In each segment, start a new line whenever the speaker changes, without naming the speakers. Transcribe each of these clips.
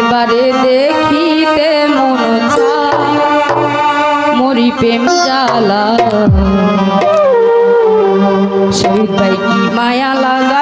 এবারে দেখিতে মন মরি প্রেম জালা শহীদ ভাই কি মায়া লাগা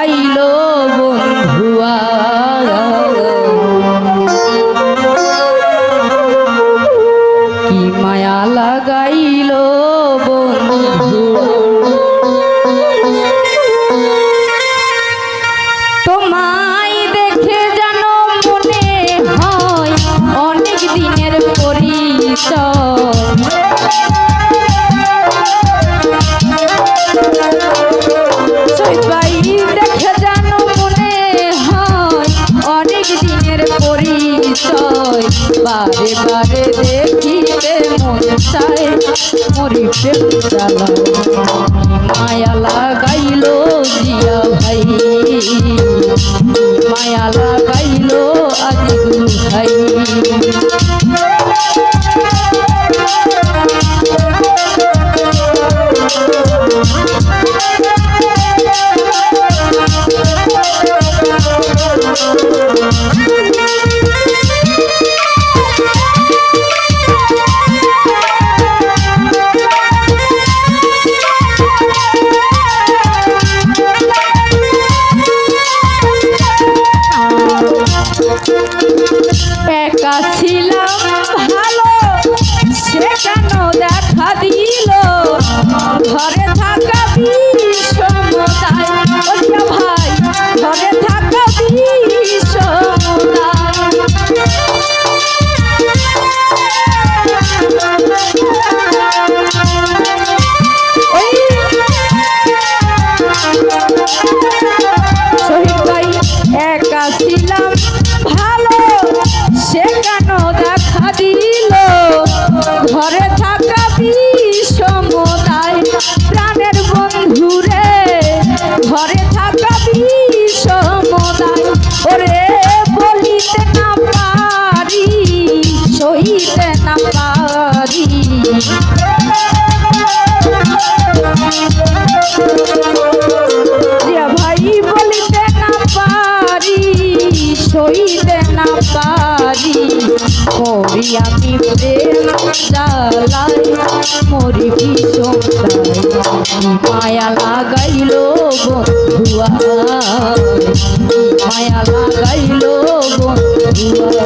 বারে বারে দেখিতে মন চায়। মরি প্রেম মায়া লাগাইল জিয়া ভাই। মায়া লাগাইল আজি ভাই। দেখি মায়া লাগাইল বন্ধুয়া মায়া লাগাইল বন্ধুয়া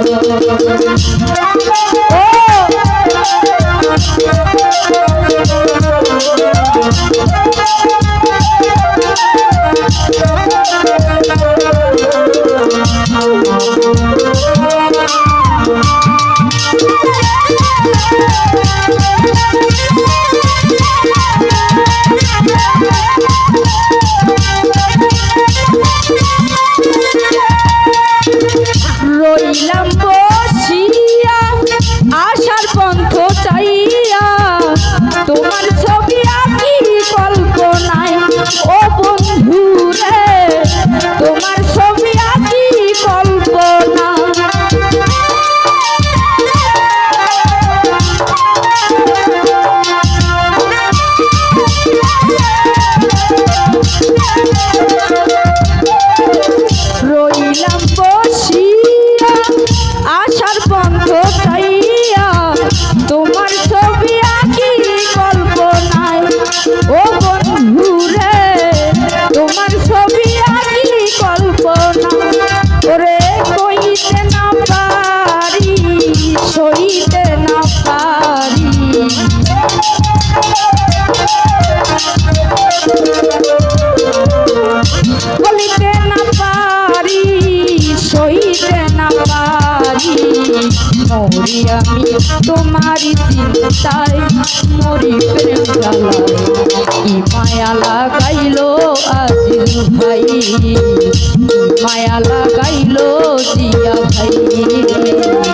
ভাই মায়া লাগাইল জিয়া ভাই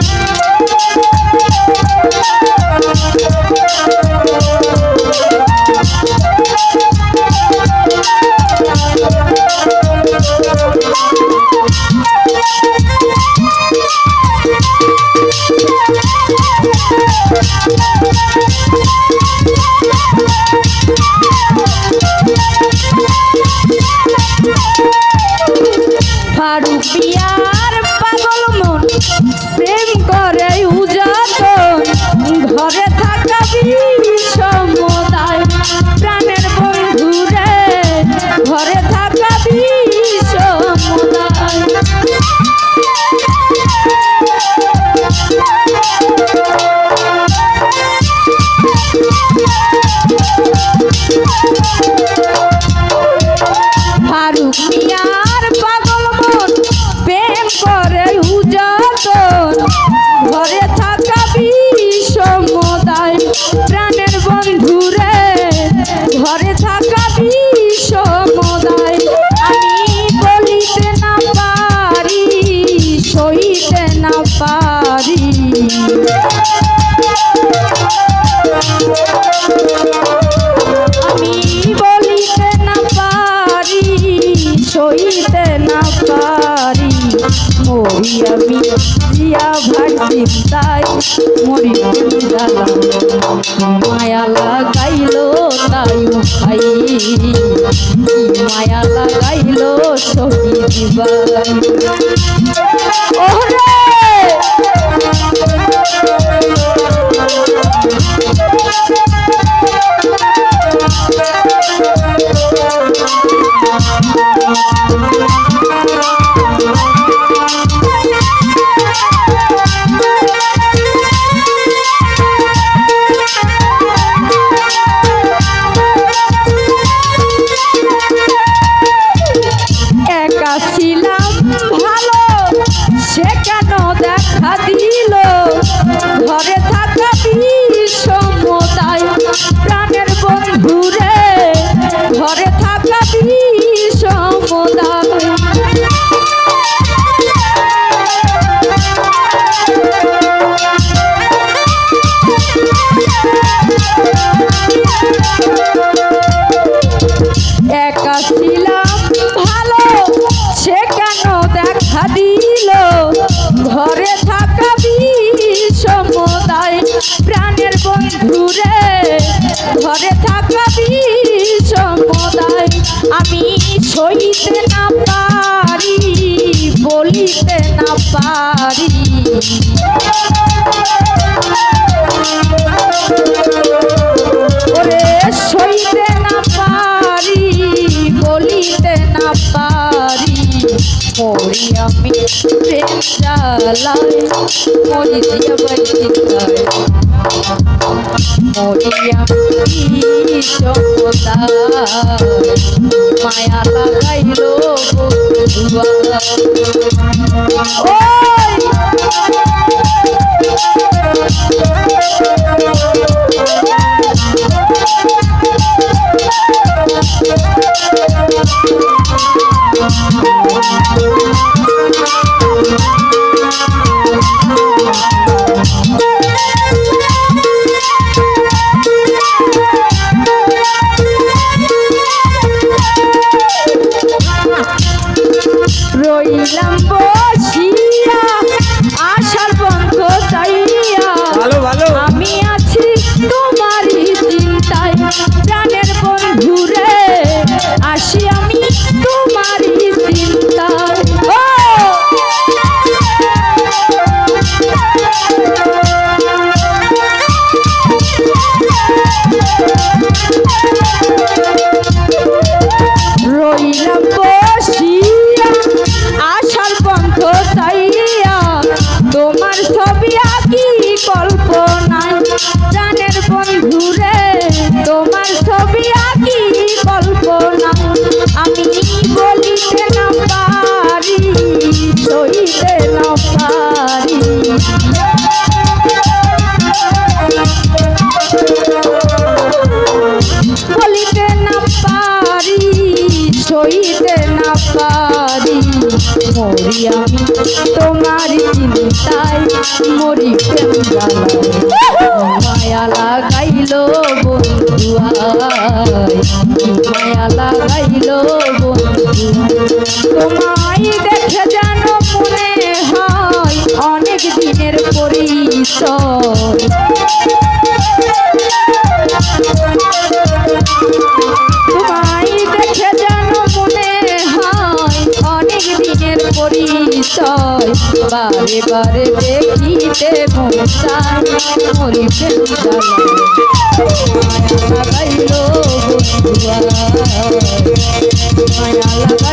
মিয়ার পাগল মন প্রেম করে হুজত ঘরে মরি জ্বালা মায়া লাগাইলো তাই ভাই। মায়া লাগাইলো সখী দিবাই ওরে একা জ্বালায় মরি জীবন চিন্তায় মরি মায়া লাগাইল বন্ধুয়া রইলাম ছবি আঁকি কল্পনায় আমি বলিতে না পারি সইতে না পারি বলিতে না পারি সইতে না পারি মরি তোমার চিন্তায় মরি প্রেম মায়া লাগাইল তোমায় দেখে যেন মনে হয় অনেক দিনের পরিচয়। তোমায় দেখে যেন অনেক দিনের পরিচয়। বারে দেখিতে মন চায় মরি প্রেম জ্বালায় মায়া লাগা